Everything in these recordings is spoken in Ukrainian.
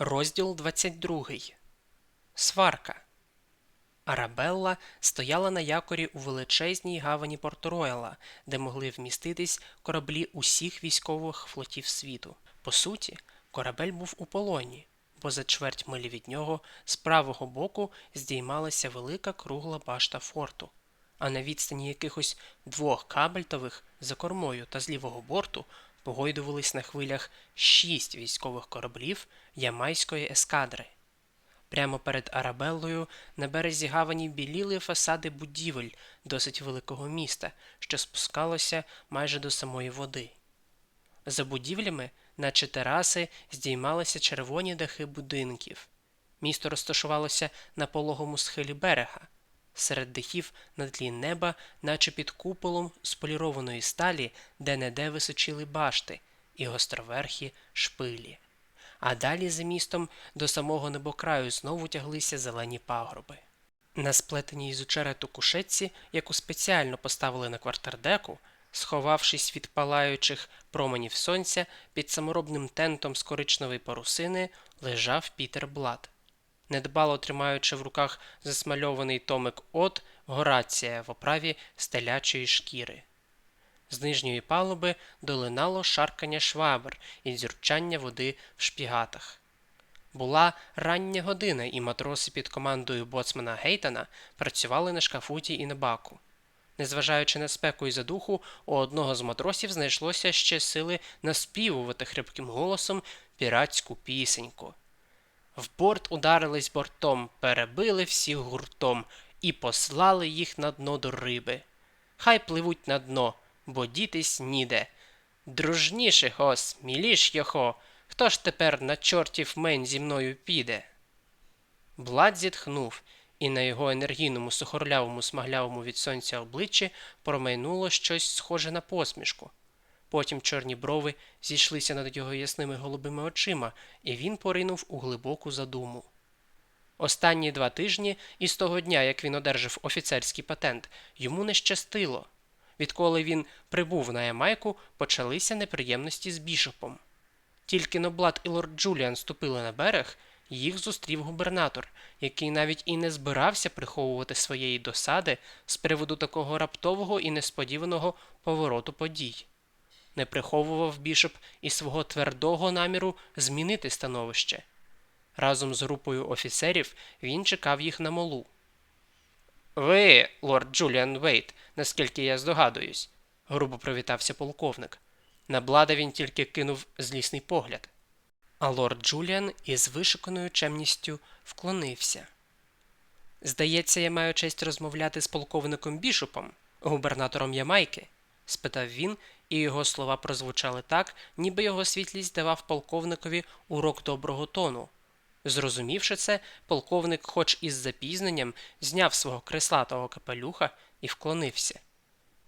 Розділ 22. Сварка. Арабелла стояла на якорі у величезній гавані Порт-Рояла, де могли вміститись кораблі усіх військових флотів світу. По суті, корабель був у полоні, бо за чверть милі від нього з правого боку здіймалася велика кругла башта форту, а на відстані якихось двох кабельтових за кормою та з лівого борту погойдувались на хвилях шість військових кораблів ямайської ескадри. Прямо перед Арабеллою на березі гавані біліли фасади будівель досить великого міста, що спускалося майже до самої води. За будівлями, наче тераси, здіймалися червоні дахи будинків. Місто розташувалося на пологому схилі берега. Серед дахів на тлі неба, наче під куполом з полірованої сталі, де-не-де височили башти і гостроверхі шпилі. А далі за містом до самого небокраю знову тяглися зелені пагорби. На сплетеній з очерету кушетці, яку спеціально поставили на квартердеку, сховавшись від палаючих променів сонця під саморобним тентом з коричневої парусини, лежав Пітер Блад, недбало тримаючи в руках засмальований томик От Горація в оправі стелячої шкіри. З нижньої палуби долинало шаркання швабр і дзюрчання води в шпігатах. Була рання година, і матроси під командою боцмана Гейтана працювали на шкафуті і на баку. Незважаючи на спеку і задуху, у одного з матросів знайшлося ще сили наспівувати хрипким голосом піратську пісеньку. В борт ударились бортом, перебили всіх гуртом і послали їх на дно до риби. Хай пливуть на дно, бо дітись ніде. Дружніше го, сміліш його, хто ж тепер на чортів мень зі мною піде? Блад зітхнув, і на його енергійному, сухорлявому, смаглявому від сонця обличчі промайнуло щось схоже на посмішку. Потім чорні брови зійшлися над його ясними голубими очима, і він поринув у глибоку задуму. Останні два тижні, із того дня, як він одержав офіцерський патент, йому не щастило. Відколи він прибув на Ямайку, почалися неприємності з бішопом. Тільки Ноблат і лорд Джуліан ступили на берег, їх зустрів губернатор, який навіть і не збирався приховувати своєї досади з приводу такого раптового і несподіваного повороту подій. Не приховував бішоп і свого твердого наміру змінити становище. Разом з групою офіцерів він чекав їх на молу. Ви, лорд Джуліан Вейт, наскільки я здогадуюсь, грубо привітався полковник. На блада він тільки кинув злісний погляд. А лорд Джуліан із вишиканою чемністю вклонився. Здається, я маю честь розмовляти з полковником Бішопом, губернатором Ямайки? спитав він, і його слова прозвучали так, ніби його світлість давав полковникові урок доброго тону. Зрозумівши це, полковник, хоч із запізненням, зняв свого креслатого капелюха і вклонився.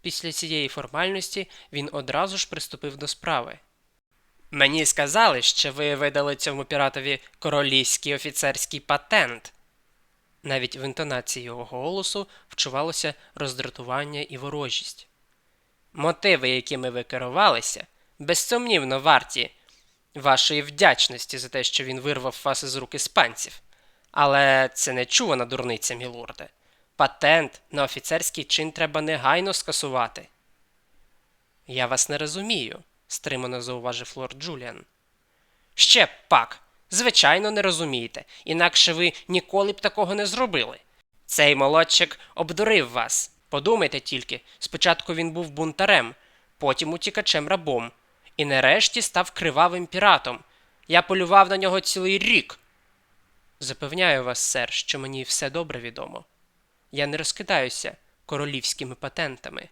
Після цієї формальності він одразу ж приступив до справи. Мені сказали, що ви видали цьому піратові королівський офіцерський патент. Навіть в інтонації його голосу вчувалося роздратування і ворожість. Мотиви, якими ви керувалися, безсумнівно варті вашої вдячності за те, що він вирвав вас із рук іспанців. Але це не чувана дурниця, мілорде. Патент на офіцерський чин треба негайно скасувати. Я вас не розумію, стримано зауважив лорд Джуліан. Ще пак, звичайно, не розумієте, інакше ви ніколи б такого не зробили. Цей молодчик обдурив вас. Подумайте тільки, спочатку він був бунтарем, потім утікачем рабом, і нарешті став кривавим піратом. Я полював на нього цілий рік. Запевняю вас, сер, що мені все добре відомо. Я не розкидаюся королівськими патентами.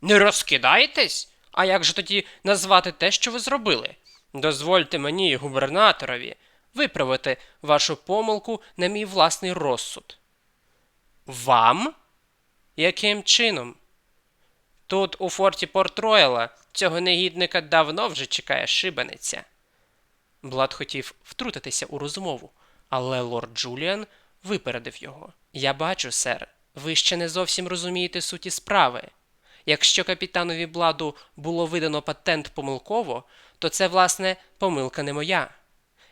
Не розкидаєтесь? А як же тоді назвати те, що ви зробили? Дозвольте мені, губернаторові, виправити вашу помилку на мій власний розсуд. Вам? Яким чином? Тут, у форті Порт Ройла, цього негідника давно вже чекає шибаниця. Блад хотів втрутитися у розмову, але лорд Джуліан випередив його. Я бачу, сер, ви ще не зовсім розумієте суті справи. Якщо капітанові Бладу було видано патент помилково, то це, власне, помилка не моя.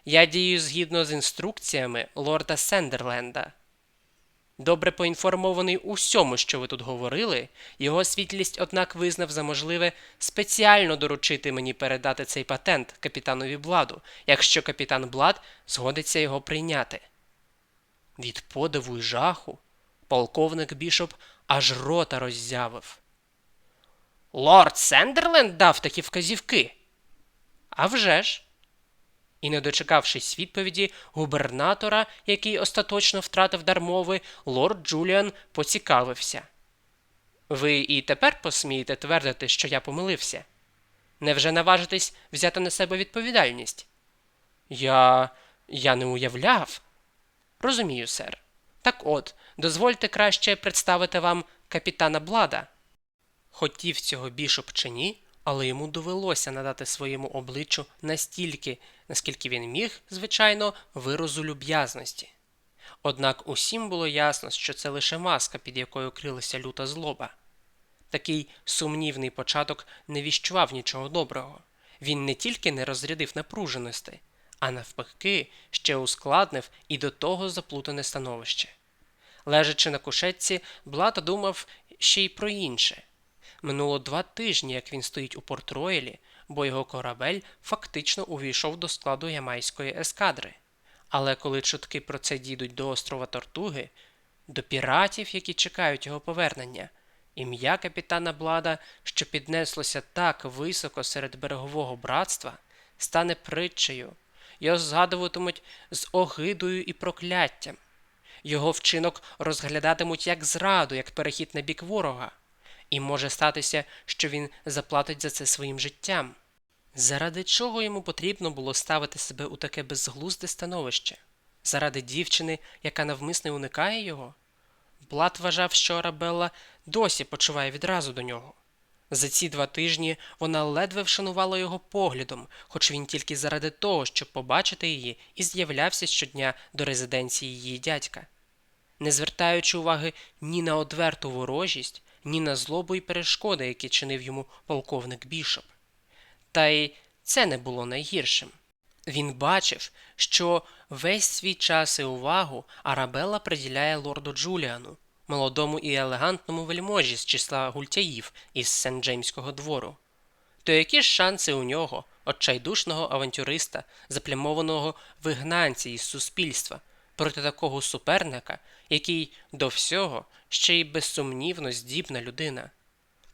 Я дію згідно з інструкціями лорда Сендерленда. Добре поінформований у всьому, що ви тут говорили, його світлість, однак, визнав за можливе спеціально доручити мені передати цей патент капітанові Бладу, якщо капітан Блад згодиться його прийняти. Від подиву й жаху полковник Бішоп аж рота роззявив. Лорд Сендерленд дав такі вказівки. «А вже ж!» І, не дочекавшись відповіді губернатора, який остаточно втратив дар мови, лорд Джуліан поцікавився. Ви і тепер посмієте твердити, що я помилився? Невже наважитесь взяти на себе відповідальність? Я. я не уявляв. Розумію, сер. Так от, дозвольте краще представити вам капітана Блада. Хотів цього бішоп чи ні, але йому довелося надати своєму обличчю настільки, наскільки він міг, звичайно, виразу люб'язності. Однак усім було ясно, що це лише маска, під якою крилася люта злоба. Такий сумнівний початок не віщував нічого доброго. Він не тільки не розрядив напруженості, а навпаки, ще ускладнив і до того заплутане становище. Лежачи на кушетці, Блата думав ще й про інше. Минуло два тижні, як він стоїть у Порт-Роялі, бо його корабель фактично увійшов до складу ямайської ескадри. Але коли чутки про це дійдуть до острова Тортуги, до піратів, які чекають його повернення, ім'я капітана Блада, що піднеслося так високо серед берегового братства, стане притчею, його згадуватимуть з огидою і прокляттям. Його вчинок розглядатимуть як зраду, як перехід на бік ворога, і може статися, що він заплатить за це своїм життям. Заради чого йому потрібно було ставити себе у таке безглузде становище? Заради дівчини, яка навмисне уникає його? Блад вважав, що Арабелла досі почуває відразу до нього. За ці два тижні вона ледве вшанувала його поглядом, хоч він тільки заради того, щоб побачити її, і з'являвся щодня до резиденції її дядька. Не звертаючи уваги ні на одверту ворожість, ні на злобу і перешкоди, які чинив йому полковник Бішоп. Та й це не було найгіршим. Він бачив, що весь свій час і увагу Арабелла приділяє лорду Джуліану, молодому і елегантному вельможі з числа гультяїв із сен Джеймського двору. То які ж шанси у нього, отчайдушного авантюриста, заплямованого вигнанці із суспільства, проти такого суперника, який до всього ще й безсумнівно здібна людина?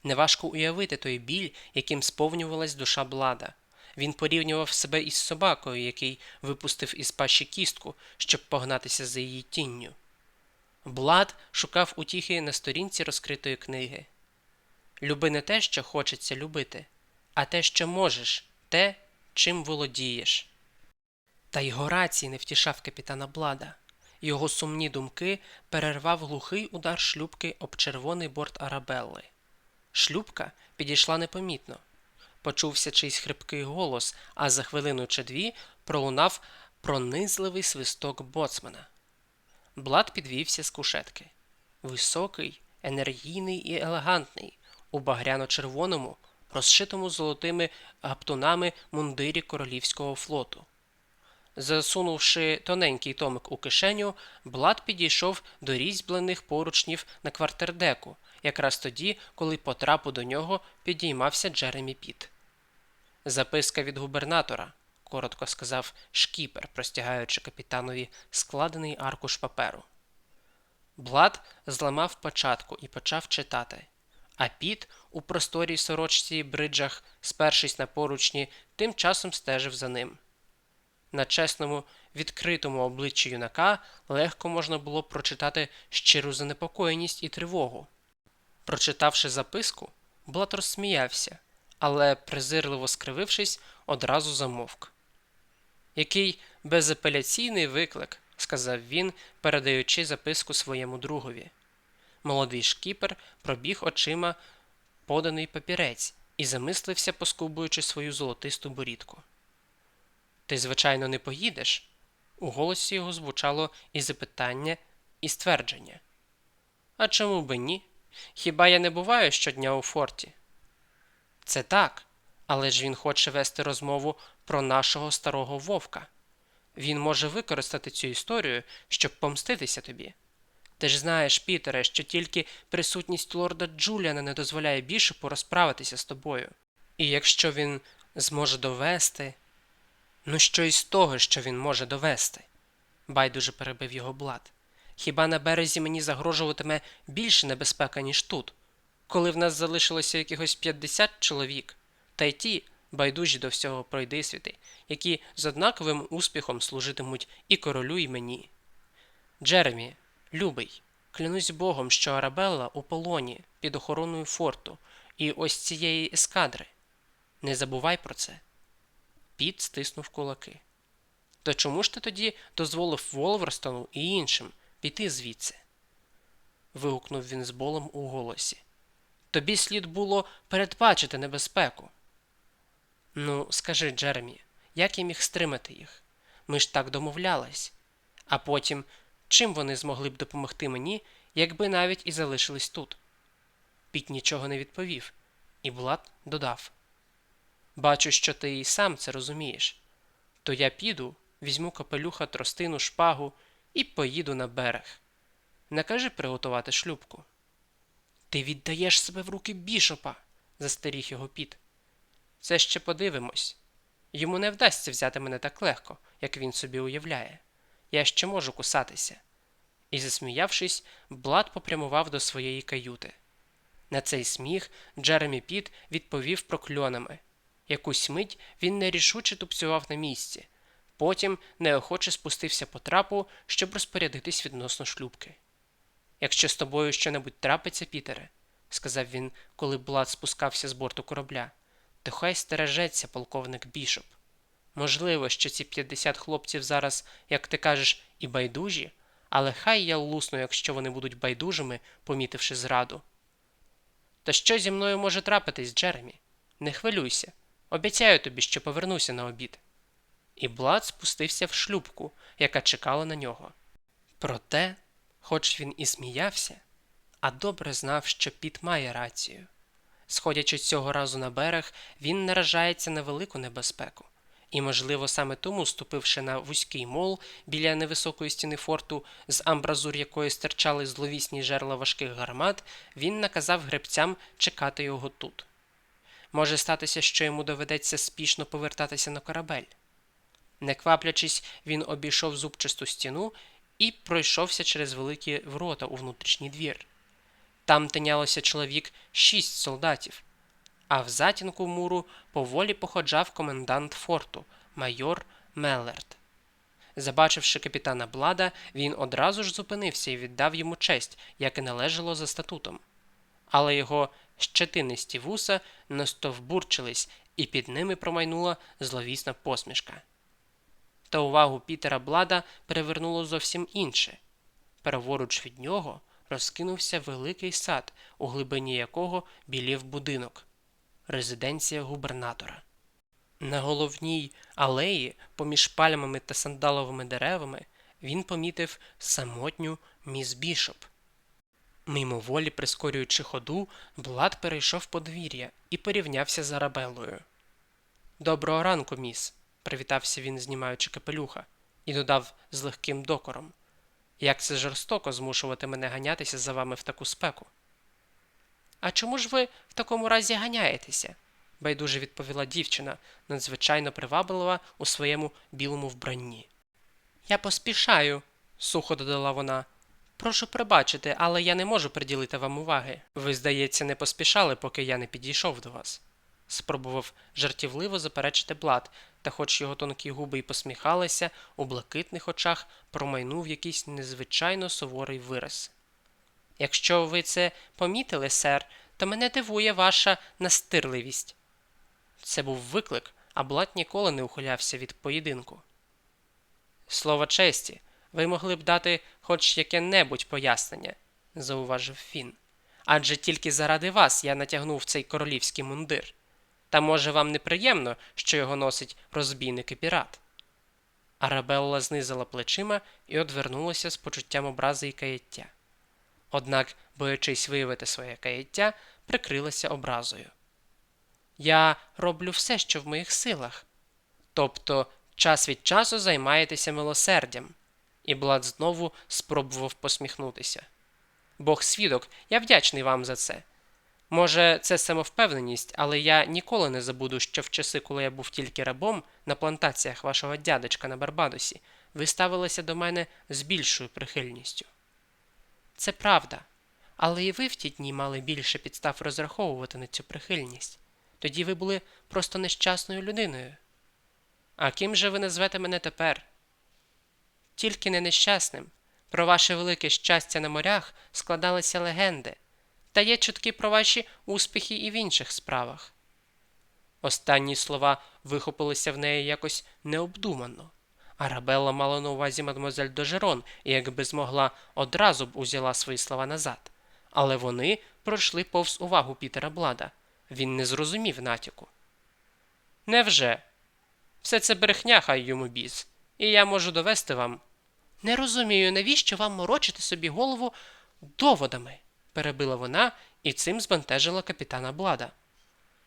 Неважко уявити той біль, яким сповнювалась душа блада. Він порівнював себе із собакою, який випустив із пащі кістку, щоб погнатися за її тінню. Блад шукав утіхи на сторінці розкритої книги. Люби не те, що хочеться любити, а те, що можеш, те, чим володієш. Та й Горацій не втішав капітана Блада. Його сумні думки перервав глухий удар шлюбки об червоний борт Арабелли. Шлюбка підійшла непомітно. Почувся чийсь хрипкий голос, а за хвилину чи дві пролунав пронизливий свисток боцмана. Блад підвівся з кушетки. Високий, енергійний і елегантний, у багряно-червоному, розшитому золотими гаптунами мундирі королівського флоту. Засунувши тоненький томик у кишеню, Блад підійшов до різьблених поручнів на квартердеку, якраз тоді, коли по трапу до нього підіймався Джеремі Піт. Записка від губернатора, коротко сказав шкіпер, простягаючи капітанові складений аркуш паперу. Блад зламав початку і почав читати, а Піт у просторій сорочці й бриджах, спершись на поручні, тим часом стежив за ним. На чесному, відкритому обличчі юнака легко можна було прочитати щиру занепокоєність і тривогу. Прочитавши записку, Блад розсміявся, але, презирливо скривившись, одразу замовк. Який безапеляційний виклик, сказав він, передаючи записку своєму другові. Молодий шкіпер пробіг очима поданий папірець і замислився, поскубуючи свою золотисту борідку. Ти, звичайно, не поїдеш? У голосі його звучало і запитання, і ствердження. А чому би ні? Хіба я не буваю щодня у форті? Це так, але ж він хоче вести розмову про нашого старого вовка. Він може використати цю історію, щоб помститися тобі. Ти ж знаєш, Пітере, що тільки присутність лорда Джуліана не дозволяє бішопу розправитися з тобою. І якщо він зможе довести. Ну, що із того, що він може довести? байдуже перебив його Блад. Хіба на березі мені загрожуватиме більше небезпека, ніж тут, коли в нас залишилося якихось 50 чоловік, та й ті байдужі до всього пройдисвіти, які з однаковим успіхом служитимуть і королю, і мені. Джеремі, любий, клянусь Богом, що Арабелла у полоні під охороною форту і ось цієї ескадри. Не забувай про це. Піт стиснув кулаки. То чому ж ти тоді дозволив Волверстону і іншим піти звідси? вигукнув він з болем у голосі. Тобі слід було передбачити небезпеку. Ну, скажи, Джеремі, як я міг стримати їх? Ми ж так домовлялись. А потім, чим вони змогли б допомогти мені, якби навіть і залишились тут? Піт нічого не відповів, і Блад додав Бачу, що ти і сам це розумієш. То я піду, візьму капелюха, тростину, шпагу і поїду на берег. Накажи приготувати шлюбку. Ти віддаєш себе в руки бішопа, застеріг його піт. Це ще подивимось. Йому не вдасться взяти мене так легко, як він собі уявляє. Я ще можу кусатися. І, засміявшись, Блад попрямував до своєї каюти. На цей сміх Джеремі Піт відповів прокльонами. Якусь мить він нерішуче тупцював на місці, потім неохоче спустився по трапу, щоб розпорядитись відносно шлюбки. Якщо з тобою щонебудь трапиться, Пітере, сказав він, коли Блад спускався з борту корабля, то хай стережеться полковник бішоп. Можливо, що ці 50 хлопців зараз, як ти кажеш, і байдужі, але хай я лусну, якщо вони будуть байдужими, помітивши зраду. Та що зі мною може трапитись, Джеремі? Не хвилюйся. Обіцяю тобі, що повернуся на обід. І Блад спустився в шлюбку, яка чекала на нього. Проте, хоч він і сміявся, а добре знав, що Піт має рацію. Сходячи цього разу на берег, він наражається на велику небезпеку, і, можливо, саме тому, ступивши на вузький мол біля невисокої стіни форту, з амбразур якої стирчали зловісні жерла важких гармат, він наказав гребцям чекати його тут. Може статися, що йому доведеться спішно повертатися на корабель. Не кваплячись, він обійшов зубчасту стіну і пройшовся через великі ворота у внутрішній двір. Там тинялося чоловік шість солдатів, а в затінку муру поволі походжав комендант форту, майор Меллерт. Забачивши капітана Блада, він одразу ж зупинився і віддав йому честь, як і належало за статутом. Але його щетинисті вуса настовбурчились, і під ними промайнула зловісна посмішка. Та увагу Пітера Блада перевернуло зовсім інше. Праворуч від нього розкинувся великий сад, у глибині якого білів будинок резиденція губернатора. На головній алеї, поміж пальмами та сандаловими деревами, він помітив самотню міс Бішоп. Мимоволі прискорюючи ходу, Влад перейшов подвір'я і порівнявся з Арабелою. Доброго ранку, міс, привітався він, знімаючи капелюха, і додав з легким докором. Як це жорстоко змушувати мене ганятися за вами в таку спеку. А чому ж ви в такому разі ганяєтеся? байдуже відповіла дівчина, надзвичайно приваблива у своєму білому вбранні. Я поспішаю, сухо додала вона. Прошу пробачити, але я не можу приділити вам уваги. Ви, здається, не поспішали, поки я не підійшов до вас. Спробував жартівливо заперечити блад, та, хоч його тонкі губи й посміхалися, у блакитних очах промайнув якийсь незвичайно суворий вираз. Якщо ви це помітили, сер, то мене дивує ваша настирливість. Це був виклик, а блад ніколи не ухилявся від поєдинку. Слово честі, ви могли б дати хоч яке-небудь пояснення, зауважив він. Адже тільки заради вас я натягнув цей королівський мундир. Та може вам неприємно, що його носить розбійник і пірат. Арабелла знизила плечима і одвернулася з почуттям образи і каяття. Однак, боячись виявити своє каяття, прикрилася образою. Я роблю все, що в моїх силах. Тобто час від часу займаєтеся милосердям. І Блад знову спробував посміхнутися. Бог свідок, я вдячний вам за це. Може, це самовпевненість, але я ніколи не забуду, що в часи, коли я був тільки рабом на плантаціях вашого дядечка на Барбадосі, ви ставилися до мене з більшою прихильністю. Це правда, але і ви в ті дні мали більше підстав розраховувати на цю прихильність. Тоді ви були просто нещасною людиною. А ким же ви назвете мене тепер? Тільки не нещасним. Про ваше велике щастя на морях складалися легенди, та є чутки про ваші успіхи і в інших справах. Останні слова вихопилися в неї якось необдумано. Арабелла мала на увазі мадемуазель Дожерон, і якби змогла, одразу б узяла свої слова назад. Але вони пройшли повз увагу Пітера Блада. Він не зрозумів натяку. Невже? Все це брехня, хай йому біз, і я можу довести вам. Не розумію, навіщо вам морочити собі голову доводами, перебила вона і цим збентежила капітана Блада.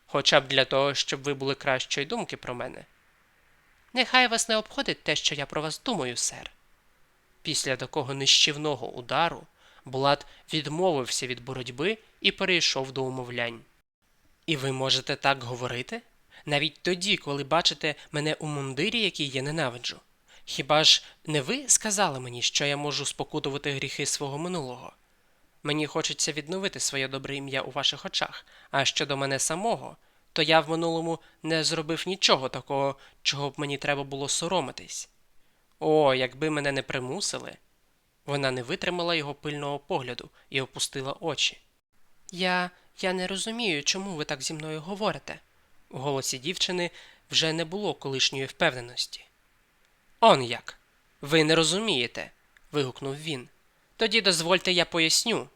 Хоча б для того, щоб ви були кращої думки про мене. Нехай вас не обходить те, що я про вас думаю, сер. Після такого нищівного удару Блад відмовився від боротьби і перейшов до умовлянь. І ви можете так говорити? Навіть тоді, коли бачите мене у мундирі, який я ненавиджу. Хіба ж не ви сказали мені, що я можу спокутувати гріхи свого минулого? Мені хочеться відновити своє добре ім'я у ваших очах, а щодо мене самого, то я в минулому не зробив нічого такого, чого б мені треба було соромитись. О, якби мене не примусили. Вона не витримала його пильного погляду і опустила очі. Я я не розумію, чому ви так зі мною говорите. У голосі дівчини вже не було колишньої впевненості. Он як. Ви не розумієте. вигукнув він. Тоді дозвольте я поясню.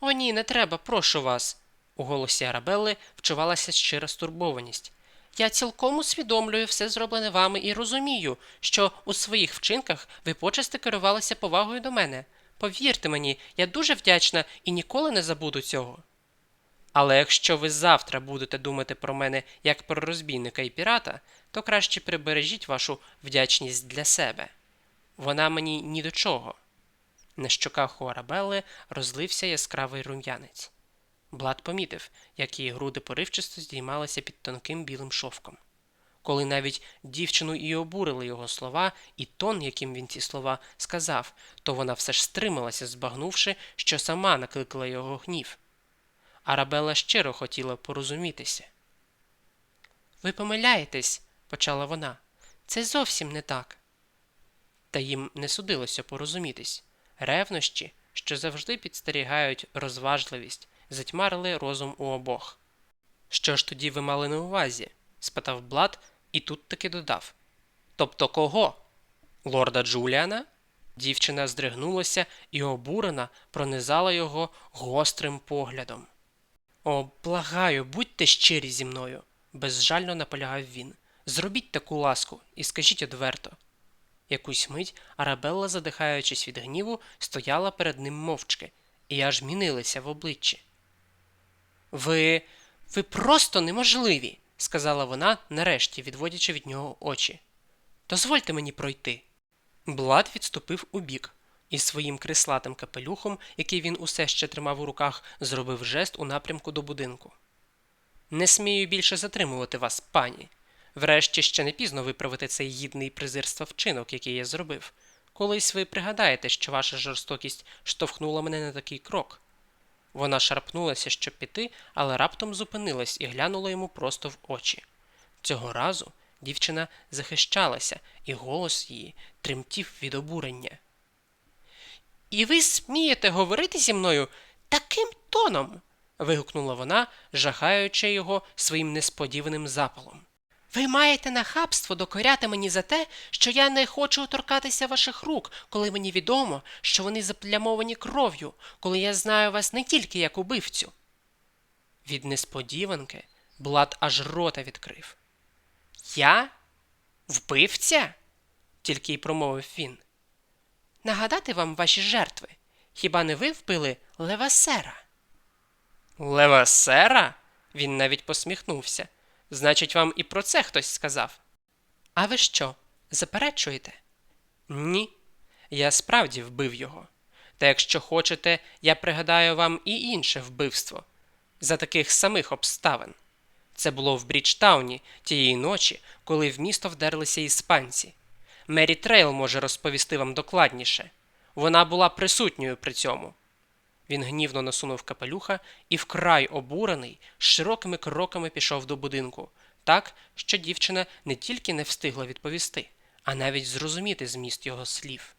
О, ні, не треба, прошу вас. У голосі Арабелли вчувалася щира стурбованість. Я цілком усвідомлюю все зроблене вами і розумію, що у своїх вчинках ви почасти керувалися повагою до мене. Повірте мені, я дуже вдячна і ніколи не забуду цього. Але якщо ви завтра будете думати про мене як про розбійника і пірата, то краще прибережіть вашу вдячність для себе. Вона мені ні до чого. На щоках у Арабелли розлився яскравий рум'янець. Блад помітив, як її груди поривчасто здіймалися під тонким білим шовком. Коли навіть дівчину і обурили його слова, і тон, яким він ці слова сказав, то вона все ж стрималася, збагнувши, що сама накликала його гнів. Арабела щиро хотіла порозумітися. Ви помиляєтесь, почала вона. Це зовсім не так. Та їм не судилося порозумітись. Ревнощі, що завжди підстерігають розважливість, затьмарили розум у обох. Що ж тоді ви мали на увазі? спитав Блад і тут таки додав. Тобто кого? Лорда Джуліана? Дівчина здригнулася і обурена пронизала його гострим поглядом. О, благаю, будьте щирі зі мною, безжально наполягав він. Зробіть таку ласку і скажіть одверто. Якусь мить Арабелла, задихаючись від гніву, стояла перед ним мовчки, і аж мінилася в обличчі. Ви. ви просто неможливі, сказала вона, нарешті відводячи від нього очі. Дозвольте мені пройти. Блад відступив убік і своїм крислатим капелюхом, який він усе ще тримав у руках, зробив жест у напрямку до будинку. Не смію більше затримувати вас, пані. Врешті ще не пізно виправити цей гідний презирства вчинок, який я зробив. Колись ви пригадаєте, що ваша жорстокість штовхнула мене на такий крок. Вона шарпнулася, щоб піти, але раптом зупинилась і глянула йому просто в очі. Цього разу дівчина захищалася, і голос її тремтів від обурення. І ви смієте говорити зі мною таким тоном. вигукнула вона, жахаючи його своїм несподіваним запалом. Ви маєте нахабство докоряти мені за те, що я не хочу торкатися ваших рук, коли мені відомо, що вони заплямовані кров'ю, коли я знаю вас не тільки як убивцю. Від несподіванки Блад аж рота відкрив. Я? Вбивця? тільки й промовив він. Нагадати вам ваші жертви. Хіба не ви вбили Левасера? Левасера? Він навіть посміхнувся. Значить, вам і про це хтось сказав. А ви що, заперечуєте? Ні. Я справді вбив його. Та якщо хочете, я пригадаю вам і інше вбивство за таких самих обставин. Це було в Бріджтауні тієї ночі, коли в місто вдерлися іспанці. Мері Трейл може розповісти вам докладніше. Вона була присутньою при цьому. Він гнівно насунув капелюха і вкрай обурений широкими кроками пішов до будинку, так, що дівчина не тільки не встигла відповісти, а навіть зрозуміти зміст його слів.